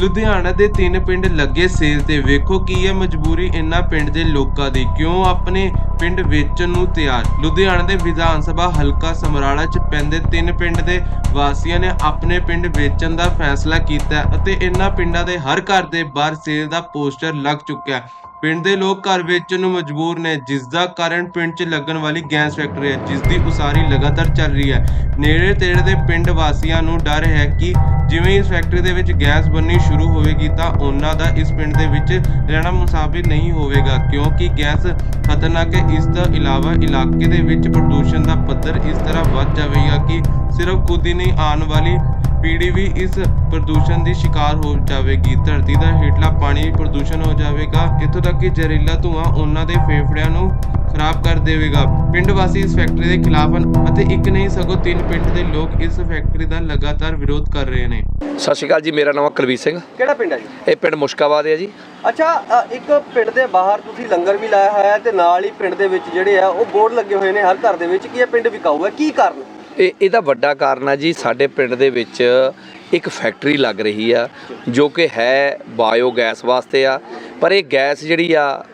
ਲੁਧਿਆਣਾ ਦੇ ਤਿੰਨ ਪਿੰਡ ਲੱਗੇ ਸੇਲ ਤੇ। ਵੇਖੋ ਕੀ ਹੈ ਮਜਬੂਰੀ ਇਨ੍ਹਾਂ ਪਿੰਡ ਦੇ ਲੋਕਾਂ ਦੀ। ਕਿਉਂ ਆਪਣੇ ਪਿੰਡ ਵੇਚਣ ਨੂੰ ਤਿਆਰ? ਲੁਧਿਆਣਾ ਦੇ ਵਿਧਾਨ ਸਭਾ ਹਲਕਾ ਸਮਰਾਲਾ ਚ ਪੈਂਦੇ ਤਿੰਨ ਪਿੰਡ ਦੇ ਵਾਸੀਆਂ ਨੇ ਆਪਣੇ ਪਿੰਡ ਵੇਚਣ ਦਾ ਫੈਸਲਾ ਕੀਤਾ ਅਤੇ ਇਨ੍ਹਾਂ ਪਿੰਡਾਂ ਦੇ ਹਰ ਘਰ ਦੇ ਬਾਹਰ ਸੇਲ ਦਾ ਪੋਸਟਰ ਲੱਗ ਚੁੱਕਿਆ। ਪਿੰਡ ਦੇ ਲੋਕ ਘਰ ਵੇਚਣ ਨੂੰ ਮਜਬੂਰ ਨੇ, ਜਿਸ ਦਾ ਕਾਰਨ ਪਿੰਡ 'ਚ ਲੱਗਣ ਵਾਲੀ ਗੈਸ ਫੈਕਟਰੀ ਹੈ, ਜਿਸ ਦੀ ਉਸਾਰੀ ਲਗਾਤਾਰ ਚੱਲ ਰਹੀ ਹੈ। ਨੇੜੇ ਤੇੜੇ ਦੇ ਪਿੰਡ ਵਾਸੀਆਂ ਨੂੰ ਡਰ ਹੈ ਕਿ ਜਿਵੇਂ ਇਸ ਫੈਕਟਰੀ ਦੇ ਵਿੱਚ ਗੈਸ ਬਣਨੀ ਸ਼ੁਰੂ ਹੋਵੇਗੀ ਤਾਂ ਉਹਨਾਂ ਦਾ ਇਸ ਪਿੰਡ ਦੇ ਵਿੱਚ ਰਹਿਣਾ ਮੁਸਾਫਿਰ ਨਹੀਂ ਹੋਵੇਗਾ, ਕਿਉਂਕਿ ਗੈਸ ਖਤਰਨਾਕ ਹੈ। ਇਸ ਤੋਂ ਇਲਾਵਾ ਇਲਾਕੇ ਦੇ ਵਿੱਚ ਪ੍ਰਦੂਸ਼ਣ ਦਾ ਪੱਧਰ ਇਸ ਤਰ੍ਹਾਂ ਵੱਧ ਜਾਵੇਗਾ ਕਿ ਸਿਰਫ ਖੁਦ ਹੀ ਨਹੀਂ, ਆਉਣ ਵਾਲੀ ਪੀੜ੍ਹੀ ਵੀ ਇਸ ਪ੍ਰਦੂਸ਼ਣ ਦੀ ਸ਼ਿਕਾਰ ਹੋ ਜਾਵੇਗੀ। ਧਰਤੀ ਦਾ ਹੇਠਲਾ ਪਾਣੀ ਵੀ ਪ੍ਰਦੂਸ਼ਣ ਹੋ ਜਾਵੇਗਾ। ਇੱਥੋਂ ਤੱਕ ਕਿ ਜ਼ਹਿਰੀਲਾ ਧੂਆਂ ਉਹਨਾਂ ਦੇ ਫੇਫੜਿਆਂ ਨੂੰ ਖਰਾਬ ਕਰ ਦੇਵੇਗਾ। ਪਿੰਡ ਵਾਸੀ ਇਸ ਫੈਕਟਰੀ ਦੇ ਖਿਲਾਫ ਹਨ ਅਤੇ ਇੱਕ ਨਹੀਂ ਸਗੋਂ ਤਿੰਨ ਪਿੰਡ ਦੇ ਲੋਕ ਇਸ ਫੈਕਟਰੀ ਦਾ ਲਗਾਤਾਰ ਵਿਰੋਧ ਕਰ ਰਹੇ ਨੇ। ਸਤਿ ਸ਼੍ਰੀ ਅਕਾਲ ਜੀ ਮੇਰਾ ਨਾਮ ਕੁਲਵੀਰ ਸਿੰਘ। ਕਿਹੜਾ ਪਿੰਡ ਹੈ ਜੀ? ਇਹ ਪਿੰਡ ਮੁਸ਼ਕਾਬਾਦ ਹੈ ਜੀ। ਅੱਛਾ ਇੱਕ ਪਿੰਡ ਦੇ ਬਾਹਰ ਤੁਸੀਂ ਲੰਗਰ ਵੀ ਲਾਇਆ ਹੋਇਆ ਹੈ ਤੇ ਨਾਲ ਹੀ ਪਿੰਡ ਦੇ ਵਿੱਚ ਜਿਹੜੇ ਆ ਉਹ ਬੋਰਡ ਲੱਗੇ ਹੋਏ ਨੇ ਹਰ ਘਰ ਦੇ ਵਿੱਚ। ਕਿ ਇਹ ਪਿੰਡ ਵਿਕਾਊ ਹੈ ਕੀ ਕਾਰਨ? ਇਹ ਇਹਦਾ ਵੱਡਾ ਕਾਰਨ ਆ ਜੀ ਸਾਡੇ ਪਿੰਡ ਦੇ ਵਿੱਚ ਇੱਕ ਫੈਕਟਰੀ ਲੱਗ ਰਹੀ ਆ ਜੋ ਕਿ ਹੈ ਬਾਇਓ ਗੈਸ ਵਾਸਤੇ ਆ। ਪਰ ਇਹ ਗੈਸ ਜਿਹੜੀ ਆ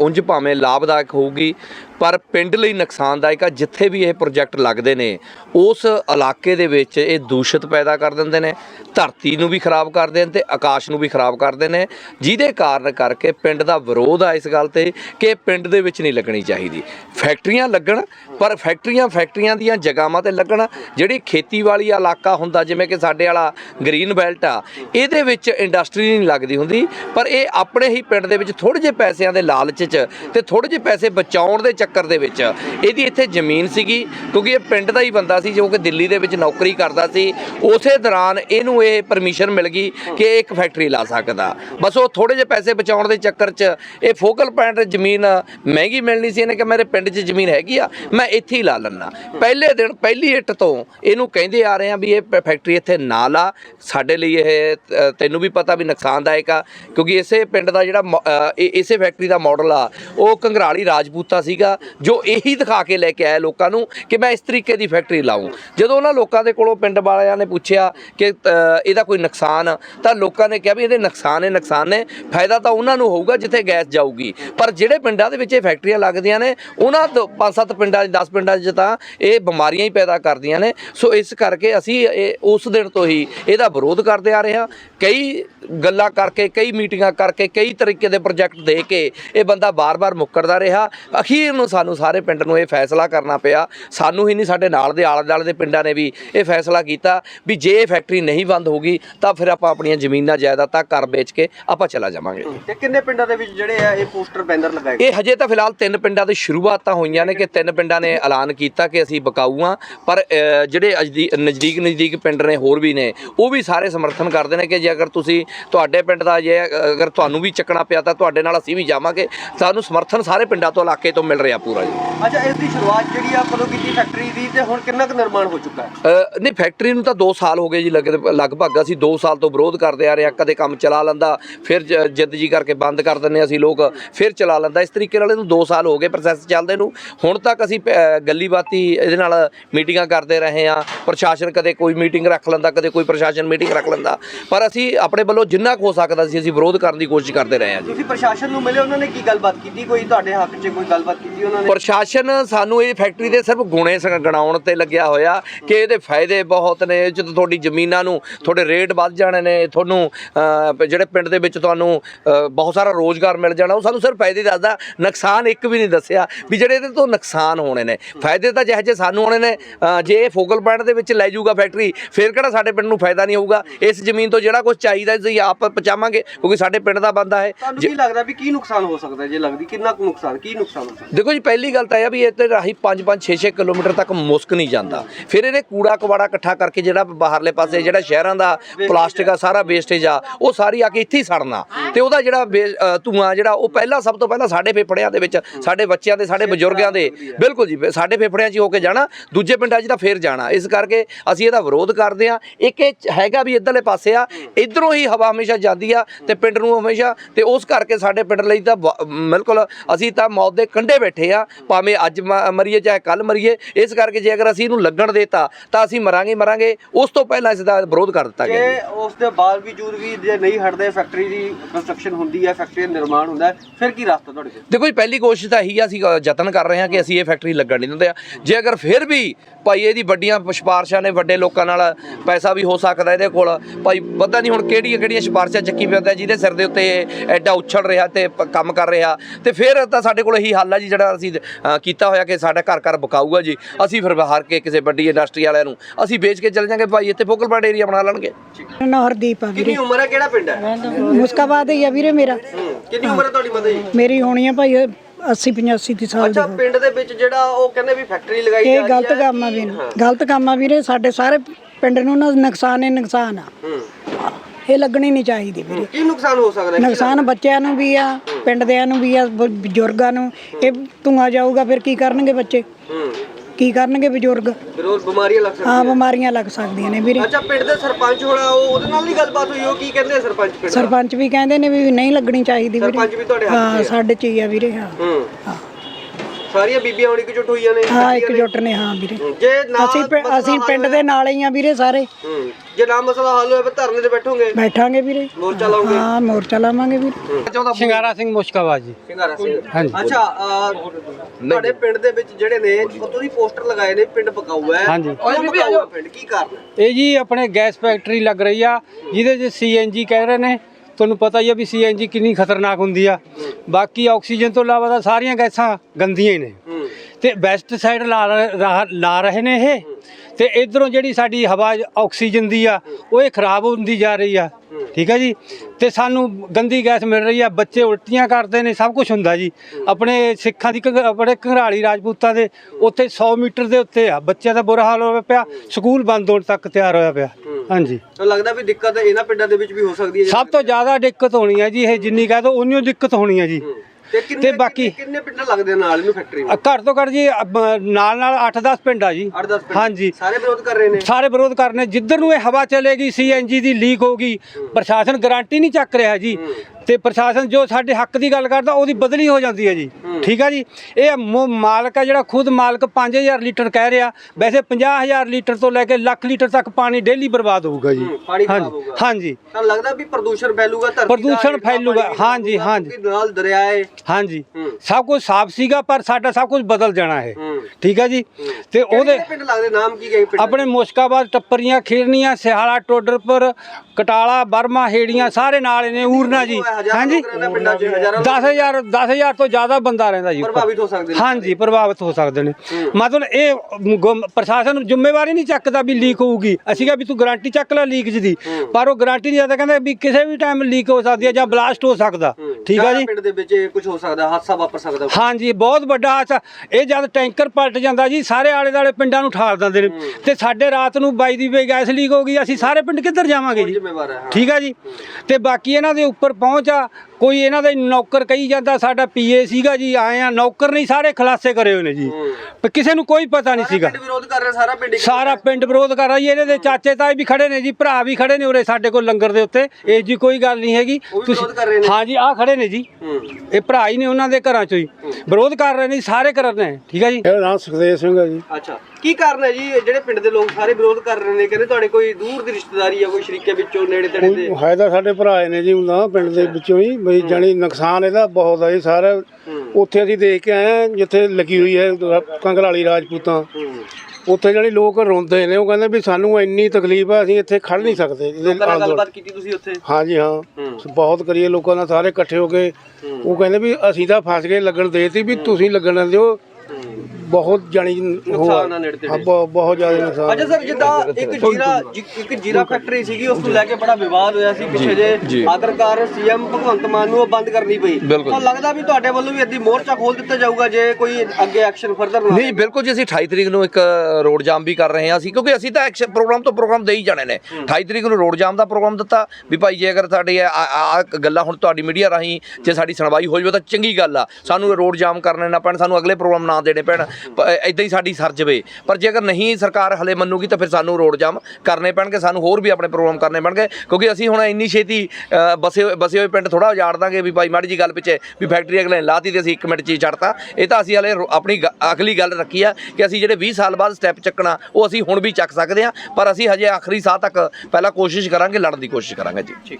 ਉਂਝ ਭਾਵੇਂ ਲਾਭਦਾਇਕ ਹੋਊਗੀ ਪਰ ਪਿੰਡ ਲਈ ਨੁਕਸਾਨਦਾਇਕ ਆ, ਜਿੱਥੇ ਵੀ ਇਹ ਪ੍ਰੋਜੈਕਟ ਲੱਗਦੇ ਨੇ, ਉਸ ਇਲਾਕੇ ਦੇ ਵਿੱਚ ਇਹ ਦੂਸ਼ਿਤ ਪੈਦਾ ਕਰ ਦਿੰਦੇ ਨੇ, ਧਰਤੀ ਨੂੰ ਵੀ ਖਰਾਬ ਕਰਦੇ ਨੇ ਤੇ ਆਕਾਸ਼ ਨੂੰ ਵੀ ਖਰਾਬ ਕਰਦੇ ਨੇ। ਜਿਹਦੇ ਕਾਰਨ ਕਰਕੇ ਪਿੰਡ ਦਾ ਵਿਰੋਧ ਆ ਇਸ ਗੱਲ ਤੇ ਕਿ ਇਹ ਪਿੰਡ ਦੇ ਵਿੱਚ ਨਹੀਂ ਲੱਗਣੀ ਚਾਹੀਦੀ। ਫੈਕਟਰੀਆਂ ਲੱਗਣ, ਪਰ ਫੈਕਟਰੀਆਂ ਫੈਕਟਰੀਆਂ ਦੀਆਂ ਜਗ੍ਹਾਵਾਂ ਤੇ ਲੱਗਣ। ਜਿਹੜੀ ਖੇਤੀ ਵਾਲੀ ਇਲਾਕਾ ਹੁੰਦਾ, ਜਿਵੇਂ ਕਿ ਸਾਡੇ ਵਾਲਾ ਗ੍ਰੀਨ ਬੈਲਟ ਆ, ਇਹਦੇ ਵਿੱਚ ਇੰਡਸਟਰੀ ਨਹੀਂ ਲੱਗਦੀ ਹੁੰਦੀ। ਪਰ ਇਹ ਆਪਣੇ ਹੀ ਪਿੰਡ ਦੇ ਵਿੱਚ ਥੋੜੇ ਜਿਹੇ ਪੈਸਿਆਂ ਦੇ ਲਾਲਚ 'ਚ ਤੇ ਥੋੜੇ ਜਿਹੇ ਪੈਸੇ ਬਚਾਉਣ ਦੇ ਚੱਕਰ ਚੱਕਰ ਦੇ ਵਿੱਚ। ਇਹਦੀ ਇੱਥੇ ਜ਼ਮੀਨ ਸੀਗੀ, ਕਿਉਂਕਿ ਇਹ ਪਿੰਡ ਦਾ ਹੀ ਬੰਦਾ ਸੀ, ਜੋ ਕਿ ਦਿੱਲੀ ਦੇ ਵਿੱਚ ਨੌਕਰੀ ਕਰਦਾ ਸੀ। ਉਸੇ ਦੌਰਾਨ ਇਹਨੂੰ ਇਹ ਪਰਮਿਸ਼ਨ ਮਿਲ ਗਈ ਕਿ ਇਹ ਇੱਕ ਫੈਕਟਰੀ ਲਾ ਸਕਦਾ। ਬਸ ਉਹ ਥੋੜੇ ਜਿਹੇ ਪੈਸੇ ਬਚਾਉਣ ਦੇ ਚੱਕਰ 'ਚ ਇਹ ਫੋਕਲ ਪੁਆਇੰਟ ਜ਼ਮੀਨ ਮਹਿੰਗੀ ਮਿਲਣੀ ਸੀ। ਇਹਨੇ ਕਿ ਮੇਰੇ ਪਿੰਡ 'ਚ ਜ਼ਮੀਨ ਹੈਗੀ ਆ, ਮੈਂ ਇੱਥੇ ਹੀ ਲਾ ਲੈਣਾ ਪਹਿਲੇ ਦਿਨ, ਪਹਿਲੀ ਇੱਟ ਤੋਂ ਇਹਨੂੰ ਕਹਿੰਦੇ ਆ ਰਹੇ ਆ ਵੀ ਇਹ ਪ- ਫੈਕਟਰੀ ਇੱਥੇ ਨਾ ਲਾ। ਸਾਡੇ ਲਈ ਇਹ ਤੈਨੂੰ ਵੀ ਪਤਾ ਵੀ ਨੁਕਸਾਨਦਾਇਕ ਆ, ਕਿਉਂਕਿ ਇਸੇ ਪਿੰਡ ਦਾ ਜਿਹੜਾ ਮੋ- ਇਹ- ਇਸੇ ਫੈਕਟਰੀ ਦਾ ਮਾਡਲ ਆ, ਉਹ ਕੰਗਰਾਲੀ ਰਾਜਪੂਤਾ ਸੀਗਾ। ਜੋ ਇਹੀ ਦਿਖਾ ਕੇ ਲੈ ਕੇ ਆਇਆ ਲੋਕਾਂ ਨੂੰ ਕਿ ਮੈਂ ਇਸ ਤਰੀਕੇ ਦੀ ਫੈਕਟਰੀ ਲਾऊं ਜਦੋਂ ਉਹਨਾਂ ਲੋਕਾਂ ਦੇ ਕੋਲੋਂ ਪਿੰਡ ਵਾਲਿਆਂ ਨੇ ਪੁੱਛਿਆ ਕਿ ਇਹਦਾ ਕੋਈ ਨੁਕਸਾਨ, ਤਾਂ ਲੋਕਾਂ ਨੇ ਕਿਹਾ ਵੀ ਇਹਦੇ ਨੁਕਸਾਨ ਹੈ ਨੁਕਸਾਨ ਨੇ, ਫਾਇਦਾ ਤਾਂ ਉਹਨਾਂ ਨੂੰ ਹੋਊਗਾ ਜਿੱਥੇ ਗੈਸ ਜਾਊਗੀ। ਪਰ ਜਿਹੜੇ ਪਿੰਡਾਂ ਦੇ ਵਿੱਚ ਇਹ ਫੈਕਟਰੀਆਂ ਲੱਗਦੀਆਂ ਨੇ, ਉਹਨਾਂ ਤੋਂ ਪੰਜ ਸੱਤ ਪਿੰਡਾਂ 'ਚ 10 ਪਿੰਡਾਂ 'ਚ ਤਾਂ ਇਹ ਬਿਮਾਰੀਆਂ ਹੀ ਪੈਦਾ ਕਰਦੀਆਂ ਨੇ। ਸੋ ਇਸ ਕਰਕੇ ਅਸੀਂ ਇਹ, ਉਸ ਦਿਨ ਤੋਂ ਹੀ ਇਹਦਾ ਵਿਰੋਧ ਕਰਦੇ ਆ ਰਹੇ ਹਾਂ। ਕਈ ਗੱਲਾਂ ਕਰਕੇ, ਕਈ ਮੀਟਿੰਗਾਂ ਕਰਕੇ, ਕਈ ਤਰੀਕੇ ਦੇ ਪ੍ਰੋਜੈਕਟ ਦੇ ਕੇ ਇਹ ਬੰਦਾ ਬਾਰ-ਬਾਰ ਮੁੱਕਰਦਾ ਰਿਹਾ। ਅਖੀਰ ਨੂੰ ਸਾਨੂੰ ਸਾਰੇ ਪਿੰਡ ਨੂੰ ਇਹ ਫੈਸਲਾ ਕਰਨਾ ਪਿਆ। ਸਾਨੂੰ ਹੀ ਨਹੀਂ ਸਾਡੇ ਨਾਲ ਦੇ ਆਲੇ-ਦੁਆਲੇ ਦੇ ਪਿੰਡਾਂ ਨੇ ਵੀ ਇਹ ਫੈਸਲਾ ਕੀਤਾ ਵੀ ਜੇ ਇਹ ਫੈਕਟਰੀ ਨਹੀਂ ਬੰਦ ਹੋਗੀ ਤਾਂ ਫਿਰ ਆਪਾਂ ਆਪਣੀਆਂ ਜ਼ਮੀਨਾਂ ਜਾਇਦਾਦਾਂ ਘਰ ਵੇਚ ਕੇ ਆਪਾਂ ਚਲਾ ਜਾਵਾਂਗੇ। ਤੇ ਕਿੰਨੇ ਪਿੰਡਾਂ ਦੇ ਵਿੱਚ ਜਿਹੜੇ ਆ ਇਹ ਪੋਸਟਰ ਬੈਨਰ ਲਗਾਏ ਗਏ? ਇਹ ਹਜੇ ਤਾਂ ਫਿਲਹਾਲ ਤਿੰਨ ਪਿੰਡਾਂ ਦੀ ਸ਼ੁਰੂਆਤਾਂ ਹੋਈਆਂ ਨੇ ਕਿ ਤਿੰਨ ਪਿੰਡਾਂ ਨੇ ਐਲਾਨ ਕੀਤਾ ਕਿ ਅਸੀਂ ਬਕਾਊ ਹਾਂ ਪਰ ਜਿਹੜੇ ਨਜ਼ਦੀਕ ਨਜ਼ਦੀਕ ਪਿੰਡ ਨੇ ਹੋਰ ਵੀ ਨੇ ਉਹ ਵੀ ਸਾਰੇ ਸਮਰਥਨ ਕਰਦੇ ਨੇ ਕਿ ਜੇ ਅਗਰ ਤੁਸੀਂ ਤੁਹਾਡੇ ਪਿੰਡ ਦਾ ਜੇ ਅਗਰ ਤੁਹਾਨੂੰ ਵੀ ਚੱਕਣਾ ਪਿਆ ਤਾਂ ਤੁਹਾਡੇ ਨਾਲ ਅਸੀਂ ਵੀ ਜਾਵਾਂਗੇ। ਸਾਨੂੰ ਸਮਰਥਨ ਸਾਰੇ ਪਿੰਡਾਂ ਤੋਂ ਇਲਾਕੇ ਤੋਂ ਮਿਲ ਰਿਹਾ। ਪੂਰਾ ਜੀ। ਅੱਛਾ ਇਸ ਦੀ ਸ਼ੁਰੂਆਤ ਜਿਹੜੀ ਆ ਕਦੋਂ ਕੀਤੀ ਫੈਕਟਰੀ ਦੀ ਤੇ ਹੁਣ ਕਿੰਨਾ ਕੁ ਨਿਰਮਾਣ ਹੋ ਚੁੱਕਾ ਹੈ? ਅ, ਨਹੀਂ ਫੈਕਟਰੀ ਨੂੰ ਤਾਂ 2 ਸਾਲ ਹੋ ਗਏ ਜੀ ਲਗ- ਲਗਭਗ ਅਸੀਂ 2 ਸਾਲ ਤੋਂ ਵਿਰੋਧ ਕਰਦੇ ਆ ਰਹੇ ਹਾਂ। ਕਦੇ ਕੰਮ ਚਲਾ ਲੈਂਦਾ ਫਿਰ ਜ- ਜਿੱਦ ਜੀ ਕਰਕੇ ਬੰਦ ਕਰ ਦਿੰਦੇ ਹਾਂ ਅਸੀਂ ਲੋਕ ਫਿਰ ਚਲਾ ਲੈਂਦਾ। ਇਸ ਤਰੀਕੇ ਨਾਲ ਇਹਨੂੰ 2 ਸਾਲ ਹੋ ਗਏ ਪ੍ਰੋਸੈਸ ਚੱਲਦੇ ਨੂੰ। ਹੁਣ ਤੱਕ ਅਸੀਂ ਪ- ਗੱਲੀ ਬਾਤੀ ਇਹਦੇ ਨਾਲ ਮੀਟਿੰਗਾਂ ਕਰਦੇ ਰਹੇ ਹਾਂ। ਪ੍ਰਸ਼ਾਸਨ ਕਦੇ ਕੋਈ ਮੀਟਿੰਗ ਰੱਖ ਲੈਂਦਾ ਕਦੇ ਕੋਈ ਪ੍ਰਸ਼ਾਸਨ ਮੀਟਿੰਗ ਰੱਖ ਲੈਂਦਾ। ਪਰ ਅਸੀਂ ਆਪਣੇ ਵੱਲੋਂ ਜਿੰਨਾ ਕੁ ਹੋ ਸਕਦਾ ਸੀ ਅਸੀਂ ਵਿਰੋਧ ਕਰਨ ਦੀ ਕੋਸ਼ਿਸ਼ ਕਰਦੇ ਰਹੇ ਹਾਂ ਜੀ। ਤੁਸੀਂ ਪ੍ਰਸ਼ਾਸਨ ਨੂੰ ਮਿਲੇ ਉਹਨਾਂ ਨੇ ਕੀ ਗੱਲਬਾਤ ਕੀਤੀ? ਕੋਈ ਤੁਹਾਡੇ ਹੱਕ 'ਚ ਕੋਈ ਗੱਲਬਾਤ ਕੀਤੀ? ਉਹਨਾਂ ਨੇ ਪ੍ਰਸ਼ਾਸਨ ਸਾਨੂੰ ਇਹ ਫੈਕਟਰੀ ਦੇ ਸਿਰਫ ਗੁਣੇ ਗਣਾਉਣ ਤੇ ਲੱਗਿਆ ਹੋਇਆ ਕਿ ਇਹਦੇ ਫਾਇਦੇ ਬਹੁਤ ਨੇ। ਜਦੋਂ ਤੁਹਾਡੀ ਜ਼ਮੀਨਾਂ ਨੂੰ ਤੁਹਾਡੇ ਰੇਟ ਵੱਧ ਜਾਣੇ ਨੇ ਤੁਹਾਨੂੰ ਜਿਹੜੇ ਪਿੰਡ ਦੇ ਵਿੱਚ ਤੁਹਾਨੂੰ ਬਹੁਤ ਸਾਰਾ ਰੋਜ਼ਗਾਰ ਮਿਲ ਜਾਣਾ ਉਹ ਸਾਨੂੰ ਸਿਰਫ ਫਾਇਦੇ ਦੱਸਦਾ। ਨੁਕਸਾਨ ਇੱਕ ਵੀ ਨਹੀਂ ਦੱਸਿਆ ਵੀ ਜਿਹੜੇ ਇਹਦੇ ਤੋਂ ਨੁਕਸਾਨ ਹੋਣੇ ਨੇ। ਫਾਇਦੇ ਤਾਂ ਜਿਹੇ ਜਿਹੇ ਸਾਨੂੰ ਹੋਣੇ ਨੇ ਜੇ ਇਹ ਫੋਕਲ ਪੁਆਇੰਟ ਦੇ ਵਿੱਚ ਲੈ ਜਾਊਗਾ ਫੈਕਟਰੀ ਫਿਰ ਕਿਹੜਾ ਸਾਡੇ ਪਿੰਡ ਨੂੰ ਫਾਇਦਾ ਨਹੀਂ ਹੋਊਗਾ? ਇਸ ਜ਼ਮੀਨ ਤੋਂ ਜਿਹੜਾ ਕੁਝ ਚਾਹੀਦਾ ਅਸੀਂ ਆਪ ਪਹੁੰਚਾਵਾਂਗੇ ਕਿਉਂਕਿ ਸਾਡੇ ਪਿੰਡ ਦਾ ਬੰਦਾ ਹੈ। ਤੁਹਾਨੂੰ ਕੀ ਲੱਗਦਾ ਵੀ ਕੀ ਨੁਕਸਾਨ ਹੋ ਸਕਦਾ ਜੇ ਲੱਗਦੀ ਕਿੰਨਾ ਕੁ ਨੁਕਸਾਨ ਕੀ ਨੁਕਸਾਨ ਹੋ ਸਕਦਾ ਦੇਖੋ ਜੀ ਪਹਿਲੀ ਗੱਲ ਤਾਂ ਇਹ ਆ ਵੀ ਇੱਥੇ ਰਾਹੀਂ 5-5 6-6 ਕਿਲੋਮੀਟਰ ਤੱਕ ਮੁਸਕ ਨਹੀਂ ਜਾਂਦਾ। ਫਿਰ ਇਹਨੇ ਕੂੜਾ ਕਵਾੜਾ ਇਕੱਠਾ ਕਰਕੇ ਜਿਹੜਾ ਬਾਹਰਲੇ ਪਾਸੇ ਜਿਹੜਾ ਸ਼ਹਿਰਾਂ ਦਾ ਪਲਾਸਟਿਕ ਆ ਸਾਰਾ ਵੇਸਟੇਜ ਆ ਉਹ ਸਾਰੀ ਆ ਕੇ ਇੱਥੇ ਹੀ ਸੜਨਾ। ਤੇ ਉਹਦਾ ਜਿਹੜਾ ਧੂੰਆਂ ਜਿਹੜਾ ਉਹ ਪਹਿਲਾਂ ਸਭ ਤੋਂ ਪਹਿਲਾਂ ਸਾਡੇ ਫੇਫੜਿਆਂ ਦੇ ਵਿੱਚ ਸਾਡੇ ਬੱਚਿਆਂ ਦੇ ਸਾਡੇ ਬਜ਼ੁਰਗਾਂ ਦੇ ਬਿਲਕੁਲ ਜੀ ਸਾਡੇ ਫੇਫੜਿਆਂ 'ਚ ਹੀ ਕੇ ਜਾਣਾ ਦੂਜੇ ਪਿੰਡਾਂ 'ਚ ਤਾਂ ਫੇਰ ਜਾਣਾ। ਇਸ ਕਰਕੇ ਅਸੀਂ ਇਹਦਾ ਵਿਰੋਧ ਕਰਦੇ ਆ ਇੱਕ ਇਹ ਹੈਗਾ ਵੀ ਇੱਧਰਲੇ ਪਾਸੇ ਆ ਇਧਰੋਂ ਹੀ ਹਵਾ ਹਮੇਸ਼ਾ ਜਾਂਦੀ ਆ ਤੇ ਪਿੰਡ ਨੂੰ ਹਮੇਸ਼ਾ ਤੇ ਉਸ ਕਰਕੇ ਸਾਡੇ ਪਿੰਡ ਲਈ ਤਾਂ ਬਿਲਕੁਲ ਅਸੀਂ ਤਾਂ ਮੌਤ ਦੇ ਕੰਢੇ ਬੈਠੇ ਬੈਠੇ ਆ ਭਾਵੇਂ ਅੱਜ ਮਰੀਏ ਚਾਹੇ ਕੱਲ ਮਰੀਏ ਇਸ ਕਰਕੇ ਜੇ ਅਗਰ ਅਸੀਂ ਇਹਨੂੰ ਲੱਗਣ ਦੇਤਾ ਤਾਂ ਅਸੀਂ ਮਰਾਂਗੇ ਮਰਾਂਗੇ ਉਸ ਤੋਂ ਪਹਿਲਾਂ ਇਸ ਦਾ ਵਿਰੋਧ ਕਰ ਦਿੱਤਾ ਗਿਆ ਜੀ। ਉਸ ਦੇ ਬਾਵਜੂਦ ਵੀ ਜੇ ਨਹੀਂ ਹਟਦੇ ਫੈਕਟਰੀ ਦੀ ਕੰਸਟਰਕਸ਼ਨ ਹੁੰਦੀ ਹੈ ਫੈਕਟਰੀ ਦਾ ਨਿਰਮਾਣ ਹੁੰਦਾ ਫਿਰ ਕੀ ਰਸਤਾ ਤੁਹਾਡੇ ਕੋਲ ਦੇਖੋ ਜੀ ਪਹਿਲੀ ਕੋਸ਼ਿਸ਼ ਤਾਂ ਇਹੀ ਆ ਅਸੀਂ ਯਤਨ ਕਰ ਰਹੇ ਹਾਂ ਕਿ ਅਸੀਂ ਇਹ ਫੈਕਟਰੀ ਲੱਗਣ ਨਹੀਂ ਦਿੰਦੇ ਜੇ ਅਗਰ ਫਿਰ ਵੀ ਭਾਈ ਇਹਦੀ ਵੱਡੀਆਂ ਸਿਫਾਰਸ਼ਾਂ ਨੇ ਵੱਡੇ ਲੋਕਾਂ ਨਾਲ ਪੈਸਾ ਵੀ ਹੋ ਸਕਦਾ ਇਹਦੇ ਕੋਲ। ਭਾਈ ਪਤਾ ਨਹੀਂ ਹੁਣ ਕਿਹੜੀਆਂ ਕਿਹੜੀਆਂ ਸਿਫਾਰਸ਼ਾਂ ਚੱਕੀ ਫਿਰਦਾ ਜਿਹਦੇ ਸਿਰ ਦੇ ਉੱਤੇ ਐਡਾ ਉਛਲ ਰਿਹਾ ਤੇ ਕੰਮ ਕਰ ਰਿਹਾ। ਤੇ ਫਿਰ ਤਾਂ ਸਾਡੇ ਕੋਲ ਇਹੀ ਹੱਲ ਆ ਜੀ ਜਿਹੜਾ ਅਸੀਂ ਕੀਤਾ ਹੋਇਆ ਕਿ ਸਾਡਾ ਘਰ ਘਰ ਬਕਾਊਗਾ ਜੀ। ਅਸੀਂ ਫਿਰ ਬਾਹਰ ਕੇ ਕਿਸੇ ਵੱਡੀ ਇੰਡਸਟਰੀ ਵਾਲਿਆਂ ਨੂੰ ਅਸੀਂ ਵੇਚ ਕੇ ਚੱਲ ਜਾਾਂਗੇ ਭਾਈ ਇੱਥੇ ਫੋਕਲ ਪੁਆਇੰਟ ਏਰੀਆ ਬਣਾ ਲੈਣਗੇ। ਨਾਂ ਹਰਦੀਪ ਆ ਵੀਰੇ। ਕਿੰਨੀ ਉਮਰ ਹੈ ਕਿਹੜਾ ਪਿੰਡ ਹੈ? ਮੁਸਕਾਬਾਦ ਹੀ ਆ ਵੀਰੇ ਮੇਰਾ। ਕਿੰਨੀ ਉਮਰ ਹੈ ਤੁਹਾਡੀ ਮਦਰ ਜੀ? ਮੇਰੀ ਹੋਣੀ ਆ ਭਾਈ 80 85 ਦੀ ਸਾਲ ਦੀ ਅੱਛਾ ਪਿੰਡ ਦੇ ਵਿੱਚ ਜਿਹੜਾ ਉਹ ਕਹਿੰਦੇ ਵੀ ਫੈਕਟਰੀ ਲਗਾਈ ਜਾ ਇਹ ਰਹੀ ਗਲਤ। ਕੰਮ ਆ ਵੀਰੇ। ਗਲਤ ਕੰਮ ਆ ਵੀਰੇ ਸਾਡੇ ਸਾਰੇ ਪਿੰਡ ਨੂੰ ਨਾ ਨੁਕਸਾਨ ਹੀ ਨੁਕਸਾਨ ਆ। ਇਹ ਲੱਗਣੀ ਨਹੀਂ ਚਾਹੀਦੀ ਵੀਰੇ। ਕੀ ਨੁਕਸਾਨ ਹੋ ਸਕਦਾ ਹੈ ਨੁਕਸਾਨ ਬੱਚਿਆਂ ਨੂੰ ਵੀ ਆ ਪਿੰਡ ਦਿਆਂ ਨੂੰ ਵੀ ਆ ਬ- ਬਜ਼ੁਰਗਾਂ ਨੂੰ। ਇਹ ਧੂੰਆਂ ਜਾਊਗਾ ਫਿਰ ਕੀ ਕਰਨਗੇ ਬੱਚੇ? ਹੂੰ। ਕੀ ਕਰਨਗੇ ਬਜ਼ੁਰਗ? ਉਹ ਬਿਮਾਰੀਆਂ ਲੱਗ ਸਕਦੀਆਂ। ਆ ਬਿਮਾਰੀਆਂ ਲੱਗ ਸਕਦੀਆਂ ਨੇ ਵੀਰੇ। ਅੱਛਾ ਪਿੰਡ ਦੇ ਸਰਪੰਚ ਹੋਣਾ ਉਹ ਉਹਦੇ ਨਾਲ ਨਹੀਂ ਗੱਲਬਾਤ ਹੋਈ ਉਹ ਕੀ ਕਹਿੰਦੇ ਆ ਸਰਪੰਚ ਪਿੰਡ ਦਾ? ਸਰਪੰਚ ਵੀ ਕਹਿੰਦੇ ਨੇ ਵੀ ਨਹੀਂ ਲੱਗਣੀ ਚਾਹੀਦੀ ਸਰਪੰਚ ਵੀਰੇ ਵੀ ਤੁਹਾਡੇ ਹੱਥ ਹਾਂ ਸਾਡੇ ਚ ਹੀ ਆ ਵੀਰੇ ਹਾਂ। ਹੂੰ। ਸਾਰੀਆਂ ਬੀਬੀਆਂ ਹੁਣ ਇਕਜੁੱਟ ਹੋਈਆਂ ਨੇ। ਹਾਂ ਇਕਜੁੱਟ ਨੇ। ਹਾਂ ਵੀਰੇ। ਜੇ ਨਾ ਅਸੀਂ ਪਿੰ- ਮਸਲਾ ਅਸੀਂ ਹੱਲ ਪਿੰਡ ਦੇ ਨਾਲ ਹੀ ਆ ਵੀਰੇ ਸਾਰੇ। ਹੂੰ। ਜੇ ਨਾ ਮਸਲਾ ਹੱਲ ਹੋਇਆ ਫਿਰ ਧਰਨੇ ਤੇ ਬੈਠੋਗੇ? ਬੈਠਾਂਗੇ ਵੀਰੇ। ਮੋਰਚਾ ਲਾਉਂਗੇ ਹਾਂ ਮੋਰਚਾ ਲਾਵਾਂਗੇ ਵੀਰੇ। ਸ਼ਿੰਗਾਰਾ ਸਿੰਘ ਮੁਸ਼ਕਾਬਾਦ ਜੀ ਸਿੰਘਾਰਾ ਸਿੰਘ ਅੱਛਾ ਅਹ, ਤੁਹਾਡੇ ਪਿੰਡ ਦੇ ਵਿੱਚ ਜਿਹੜੇ ਨੇ ਉਹ ਤੁਸੀਂ ਪੋਸਟਰ ਲਗਾਏ ਨੇ ਪਿੰਡ ਪਕਾਊ ਹੈ। ਹਾਂਜੀ। ਕਿਉਂ ਪਕਾਊ ਪਿੰਡ ਕੀ ਕਾਰਨ ਹੈ? ਇਹ ਜੀ ਆਪਣੇ ਗੈਸ ਫੈਕਟਰੀ ਲੱਗ ਰਹੀ ਆ ਜਿਹਦੇ 'ਚ ਸੀਐਨਜੀ ਕਹਿ ਰਹੇ ਨੇ। ਤੁਹਾਨੂੰ ਪਤਾ ਹੀ ਆ ਵੀ ਸੀਐਨਜੀ ਕਿੰਨੀ ਖਤਰਨਾਕ ਹੁੰਦੀ ਆ। ਬਾਕੀ ਆਕਸੀਜਨ ਤੋਂ ਇਲਾਵਾ ਤਾਂ ਸਾਰੀਆਂ ਗੈਸਾਂ ਗੰਦੀਆਂ ਹੀ ਨੇ। ਤੇ ਵੈਸਟ ਸਾਈਡ ਲਾ ਰ- ਲਾ ਰਹੇ ਨੇ ਇਹ। ਤੇ ਇਧਰੋਂ ਜਿਹੜੀ ਸਾਡੀ ਹਵਾ ਆਕਸੀਜਨ ਦੀ ਆ ਉਹ ਇਹ ਖਰਾਬ ਹੁੰਦੀ ਜਾ ਰਹੀ ਆ। ਠੀਕ ਹੈ ਜੀ? ਤੇ ਸਾਨੂੰ ਗੰਦੀ ਗੈਸ ਮਿਲ ਰਹੀ ਆ ਬੱਚੇ ਉਲਟੀਆਂ ਕਰਦੇ ਨੇ ਸਭ ਕੁਝ ਹੁੰਦਾ ਜੀ। ਆਪਣੇ ਸਿੱਖਾਂ ਦੀ ਘ- ਆਪਣੇ ਘੰਗਰਾਲੀ ਰਾਜਪੂਤਾਂ ਦੇ ਉੱਥੇ 100 ਮੀਟਰ ਦੇ ਉੱਤੇ ਆ। ਬੱਚਿਆਂ ਦਾ ਬੁਰਾ ਹਾਲ ਹੋਇਆ ਪਿਆ ਸਕੂਲ ਬੰਦ ਹੋਣ ਤੱਕ ਤਿਆਰ ਹੋਇਆ ਪਿਆ। ਹਾਂਜੀ। ਤਾਂ ਲੱਗਦਾ ਵੀ ਦਿੱਕਤ ਇਹਨਾਂ ਪਿੰਡਾਂ ਦੇ ਵਿੱਚ ਵੀ ਹੋ ਸਕਦੀ ਹੈ। ਸਭ ਤੋਂ ਜ਼ਿਆਦਾ ਦਿੱਕਤ ਹੋਣੀ ਹੈ ਜੀ ਇਹ ਜਿੰਨੀ ਕਹਿ ਦੋ ਉਨੀ ਓ ਦਿੱਕਤ ਹੋਣੀ ਹੈ ਜੀ। ਤੇ ਬਾਕੀ- ਕਿੰਨੇ ਪਿੰਡ ਲੱਗਦੇ ਨਾਲ ਇਹਨੂੰ ਫੈਕਟਰੀ ਅ, ਘੱਟ ਤੋਂ ਘੱਟ ਜੀ ਨਾਲ ਨਾਲ 8-10 ਪਿੰਡ ਆ ਜੀ। 8-10 ਪਿੰਡ। ਹਾਂਜੀ। ਸਾਰੇ ਵਿਰੋਧ ਕਰ ਰਹੇ ਨੇ? ਸਾਰੇ ਵਿਰੋਧ ਕਰਨੇ ਜਿੱਧਰ ਨੂੰ ਇਹ ਹਵਾ ਚਲੇਗੀ ਸੀਐਨਜੀ ਦੀ ਲੀਕ ਹੋਗੀ ਪ੍ਰਸ਼ਾਸਨ ਗਾਰੰਟੀ ਨਹੀਂ ਚੱਕ ਰਿਹਾ ਜੀ। ਤੇ ਪ੍ਰਸ਼ਾਸਨ ਜੋ ਸਾਡੇ ਹੱਕ ਦੀ ਗੱਲ ਕਰਦਾ ਉਹਦੀ ਬਦਲੀ ਹੋ ਜਾਂਦੀ ਹੈ ਜੀ। ਠੀਕ ਹੈ ਜੀ? ਇਹ ਮੋ- ਮਾਲਕ ਹੈ ਜਿਹੜਾ ਖੁਦ ਮਾਲਕ 5000 ਲੀਟਰ ਕਹਿ ਰਿਹਾ। ਵੈਸੇ 50000 ਲੀਟਰ ਤੋਂ ਲੈ ਕੇ ਲੱਖ ਲੀਟਰ ਤੱਕ ਪਾਣੀ ਡੇਲੀ ਬਰਬਾਦ ਹੋਊਗਾ ਜੀ। ਹੂੰ, ਪਾਣੀ ਖਰਾਬ ਹਾਂਜੀ। ਹੋਊਗਾ। ਹਾਂਜੀ। ਤਾਂ ਲੱਗਦਾ ਵੀ ਪ੍ਰਦੂਸ਼ਣ ਫੈਲੂਗਾ ਧਰਤੀ ਦਾ ਪ੍ਰਦੂਸ਼ਣ ਫੈਲੂਗਾ, ਪਾਣੀ ਹਾਂਜੀ, ਹੋਊਗਾ, ਹਾਂਜੀ। ਕਿਉਂਕਿ ਨਾਲ ਦਰਿਆ ਹੈ ਹਾਂਜੀ। ਸਭ ਕੁਝ ਸਾਫ਼ ਸੀਗਾ ਪਰ ਸਾਡਾ ਸਭ ਕੁਝ ਬਦਲ ਜਾਣਾ ਹੈ। ਠੀਕ ਹੈ ਜੀ? ਤੇ ਉਹਦੇ ਪਿੰਡ ਲੱਗਦੇ? ਨਾਮ ਕੀ ਗਏ ਪਿੰਡ ਆਪਣੇ ਮੁਸ਼ਕਾਬਾਦ ਟੱਪਰੀਆਂ ਖੀਰਨੀਆਂ ਸਿਹਾਲਾ ਟੋਡਰਪੁਰ ਕਟਾਲਾ ਬਰਮਾ ਹੇੜੀਆਂ ਸਾਰੇ ਨਾਲ ਨੇ ਊਰਨਾ ਜੀ। ਹਾਂਜੀ? ਲੋਕ ਰਹਿੰਦੇ ਪਿੰਡਾਂ 'ਚ ਹਜ਼ਾਰਾਂ ਲੋਕ 10000 10000 ਤੋਂ ਜ਼ਿਆਦਾ ਬੰਦਾ ਰਹਿੰਦਾ ਜੀ। ਪ੍ਰਭਾਵਿਤ ਹੋ ਸਕਦੇ ਨੇ। ਹਾਂਜੀ ਪ੍ਰਭਾਵਿਤ ਹੋ ਸਕਦੇ ਨੇ। ਮਤਲਬ ਇਹ ਪ੍ਰਸ਼ਾਸਨ ਜ਼ਿੰਮੇਵਾਰੀ ਨਹੀਂ ਚੱਕਦਾ ਵੀ ਲੀਕ ਹੋਊਗੀ। ਅਸੀਂ ਕਿਹਾ ਵੀ ਤੂੰ ਗਾਰੰਟੀ ਚੱਕ ਲੈ ਲੀਕਜ ਦੀ ਪਰ ਉਹ ਗਾਰੰਟੀ ਨਹੀਂ ਜਾਂਦਾ ਕਹਿੰਦੇ ਵੀ ਕਿਸੇ ਵੀ ਟਾਈਮ ਲੀਕ ਹੋ ਸਕਦੀ ਹੈ ਜਾਂ ਬਲਾਸਟ ਹੋ ਸਕਦਾ। ਠੀਕ ਹੈ ਜੀ? ਪਿੰਡ ਦੇ ਵਿੱਚ ਕੁਝ ਹੋ ਸਕਦਾ ਹਾਦਸਾ ਵਾਪਰ ਸਕਦਾ। ਹਾਂਜੀ ਬਹੁਤ ਵੱਡਾ ਹਾਦਸਾ। ਇਹ ਜਦ ਟੈਂਕਰ ਪਲਟ ਜਾਂਦਾ ਜੀ ਸਾਰੇ ਆਲੇ ਦਾਲੇ ਪਿੰਡਾਂ ਨੂੰ ਠਾਲ ਦਿੰਦੇ ਨੇ। ਤੇ ਸਾਡੇ ਰਾਤ ਨੂੰ ਬਾਈ ਦੀ ਵੇ ਗੈਸ ਲੀਕ ਹੋ ਗਈ ਅਸੀਂ ਸਾਰੇ ਪਿੰਡ ਕਿੱਧਰ ਜਾਵਾਂਗੇ ਜੀ। ਠੀਕ ਆ ਜੀ? ਤੇ ਬਾਕੀ ਇਹਨਾਂ ਦੇ ਉੱਪਰ ਪਹੁੰਚ ਆ। ਕੋਈ ਇਹਨਾਂ ਦਾ ਨੌਕਰ ਕਹੀ ਜਾਂਦਾ ਸਾਡਾ ਪੀਏ ਸੀਗਾ ਜੀ ਆਏ ਆ ਨੌਕਰ ਨਹੀਂ ਸਾਰੇ ਖਲਾਸੇ ਕਰੇ ਹੋਏ ਨੇ ਜੀ। ਪਰ ਕਿਸੇ ਨੂੰ ਕੋਈ ਪਤਾ ਨਹੀਂ ਸੀਗਾ। ਪਿੰਡ ਵਿਰੋਧ ਕਰ ਰਿਹਾ ਸਾਰਾ ਪਿੰਡ ਇੱਕ ਸਾਰਾ ਪਿੰਡ ਵਿਰੋਧ ਕਰ ਰਿਹਾ ਜੀ ਇਹਦੇ ਦੇ ਚਾਚੇ ਤਾਏ ਵੀ ਖੜੇ ਨੇ ਜੀ ਭਰਾ ਵੀ ਖੜੇ ਨੇ ਉਰੇ ਸਾਡੇ ਕੋਲ ਲੰਗਰ ਦੇ ਉੱਤੇ। ਇਹ ਜੀ ਕੋਈ ਗੱਲ ਨਹੀਂ ਹੈਗੀ। ਉਹ ਵੀ ਵਿਰੋਧ ਕਰ ਰਹੇ ਨੇ। ਹਾਂ ਜੀ ਆ ਖੜੇ ਨੇ ਜੀ। ਇਹ ਭਰਾ ਹੀ ਨੇ ਉਹਨਾਂ ਦੇ ਘਰਾਂ ਚੋਂ ਹੀ। ਵਿਰੋਧ ਕਰ ਰਹੇ ਨੇ ਸਾਰੇ ਕਰ ਰਹੇ ਨੇ ਠੀਕ ਹੈ ਜੀ। ਮੇਰਾ ਨਾਮ ਸੁਖਦੇਵ ਸਿੰਘ ਹੈ ਜੀ। ਅੱਛਾ। ਕੀ ਕਾਰਨ ਹੈ ਜੀ? ਜਿਹੜੇ ਪਿੰਡ ਦੇ ਲੋਕ ਸਾਰੇ ਵਿਰੋਧ ਕਰ ਰਹੇ ਨੇ ਕਹਿੰਦੇ ਤੁਹਾਡੇ ਕੋਈ ਦੂਰ ਦੀ ਰਿਸ਼ਤੇਦਾਰੀ ਆ ਕੋਈ ਸ਼ਰੀਕੇ ਵਿੱਚੋਂ ਨੇੜੇ ਤੇੜੇ ਦੇ। ਉਹ ਹੈ ਤਾਂ ਸਾਡੇ ਭਰਾ ਨੇ ਜੀ ਹੁੰਦਾ ਪਿੰਡ ਦੇ ਵਿੱਚੋਂ ਹੀ ਬਈ ਜਾਣੀ ਨੁਕਸਾਨ ਇਹਦਾ ਬਹੁਤ ਹੈ ਜੀ ਸਾਰਾ। ਉੱਥੇ ਅਸੀਂ ਦੇਖ ਕੇ ਆਏ ਹਾਂ ਜਿੱਥੇ ਲੱਗੀ ਹੋਈ ਹੈ ਕੰਗਲਾਲੀ ਰਾਜਪੂਤਾਂ। ਉੱਥੇ ਜਾਣੀ ਲੋਕ ਰੋਂਦੇ ਨੇ ਉਹ ਕਹਿੰਦੇ ਵੀ ਸਾਨੂੰ ਇੰਨੀ ਤਕਲੀਫ ਆ ਅਸੀਂ ਇੱਥੇ ਖੜ ਨਹੀਂ ਸਕਦੇ ਇਹਦੇ ਨਾਲ। ਗੱਲਬਾਤ ਕੀਤੀ ਤੁਸੀਂ ਉੱਥੇ? ਹਾਂਜੀ ਹਾਂ। ਬਹੁਤ ਕਰੀਏ ਲੋਕਾਂ ਨਾਲ ਸਾਰੇ ਇਕੱਠੇ ਹੋ ਕੇ। ਉਹ ਕਹਿੰਦੇ ਵੀ ਅਸੀਂ ਤਾਂ ਫਸ ਗਏ ਲੱਗਣ ਦੇਤੀ ਵੀ ਤੁਸੀਂ ਲੱਗਣ ਦਿਓ। ਬਹੁਤ ਜਾਣੀ ਨੁਕਸਾਨ ਆ ਨੇੜੇ ਤੇੜੇ। ਹਾਂ, ਬਹੁਤ ਜ਼ਿਆਦਾ ਨੁਕਸਾਨ ਅੱਛਾ ਸਰ ਜਿੱਦਾਂ ਇੱਕ ਜੀਰਾ ਜੀ- ਇੱਕ ਜੀਰਾ ਫੈਕਟਰੀ ਸੀਗੀ ਉਸ ਨੂੰ ਲੈ ਕੇ ਬੜਾ ਵਿਵਾਦ ਹੋਇਆ ਸੀ ਪਿੱਛੇ ਜੇ ਆਖਰਕਾਰ ਸੀਐਮ ਭਗਵੰਤ ਮਾਨ ਨੂੰ ਉਹ ਬੰਦ ਕਰਨੀ ਪਈ। ਤਾਂ ਲੱਗਦਾ ਵੀ ਤੁਹਾਡੇ ਵੱਲੋਂ ਵੀ ਅੱਧੀ ਮੋਰਚਾ ਖੋਲ ਦਿੱਤਾ ਜਾਊਗਾ ਜੇ ਕੋਈ ਅੱਗੇ ਐਕਸ਼ਨ ਫਰਦਰ ਨਾ ਨਹੀਂ ਬਿਲਕੁਲ ਜੀ ਅਸੀਂ 28 ਤਰੀਕ ਨੂੰ ਇੱਕ ਰੋਡ ਜਾਮ ਵੀ ਕਰ ਰਹੇ ਹਾਂ ਅਸੀਂ ਕਿਉਂਕਿ ਅਸੀਂ ਤਾਂ ਐਕਸ਼ਨ ਪ੍ਰੋਗਰਾਮ ਤੋਂ ਪ੍ਰੋਗਰਾਮ ਦੇ ਹੀ ਜਾਣੇ ਨੇ। 28 ਤਰੀਕ ਨੂੰ ਰੋਡ ਜਾਮ ਦਾ ਪ੍ਰੋਗਰਾਮ ਦਿੱਤਾ ਵੀ ਭਾਈ ਜੇ ਅਗਰ ਸਾਡੀ ਆ ਆ ਗੱਲਾਂ ਹੁਣ ਤੁਹਾਡੀ ਮੀਡੀਆ ਰਾਹੀਂ ਜੇ ਸਾਡੀ ਸੁਣਵਾਈ ਹੋ ਜਾਵੇ ਤਾਂ ਚੰਗੀ ਗੱਲ ਆ। ਸਾਨੂੰ ਰੋਡ ਜਾਮ ਕਰਨੇ ਨਾ ਪੈਣ ਸਾਨੂੰ ਅਗਲੇ ਪ੍ਰੋਗਰਾਮ ਨਾ ਦੇਣੇ ਪੈਣ। ਇਦਾਂ ਹੀ ਸਾਡੀ ਸਰ ਜਵੇ। ਪਰ ਜੇਕਰ ਨਹੀਂ ਸਰਕਾਰ ਹਲੇ ਮੰਨੂਗੀ ਤਾਂ ਫਿਰ ਸਾਨੂੰ ਰੋਡ ਜਾਮ ਕਰਨੇ ਪੈਣਗੇ ਸਾਨੂੰ ਹੋਰ ਵੀ ਆਪਣੇ ਪ੍ਰੋਗਰਾਮ ਕਰਨੇ ਪੈਣਗੇ ਕਿਉਂਕਿ ਅਸੀਂ ਹੁਣ ਇੰਨੀ ਛੇਤੀ ਅ, ਬਸੇ ਹੋਏ- ਬਸੇ ਹੋਏ ਪਿੰਡ ਥੋੜਾ ਉਜਾੜ ਦਾਂਗੇ ਵੀ ਭਾਈ ਮਾੜੀ ਜੀ ਗੱਲ ਪਿੱਛੇ ਵੀ ਫੈਕਟਰੀ ਅਗਲੇ ਨੇ ਲਾਤੀ ਤੇ ਅਸੀਂ ਇੱਕ ਮਿੰਟ 'ਚ ਹੀ ਛੱਡਤਾ। ਇਹ ਤਾਂ ਅਸੀਂ ਹਲੇ ਆਪਣੀ ਗ- ਅਗਲੀ ਗੱਲ ਰੱਖੀ ਆ ਕਿ ਅਸੀਂ ਜਿਹੜੇ 20 ਸਾਲ ਬਾਅਦ ਸਟੈਪ ਚੱਕਣਾ ਉਹ ਅਸੀਂ ਹੁਣ ਵੀ ਚੱਕ ਸਕਦੇ ਹਾਂ ਪਰ ਅਸੀਂ ਹਜੇ ਆਖਰੀ ਸਾਹ ਤੱਕ ਪਹਿਲਾਂ ਕੋਸ਼ਿਸ਼ ਕਰਾਂਗੇ ਲੜਨ ਦੀ ਕੋਸ਼ਿਸ਼ ਕਰਾਂਗੇ ਜੀ।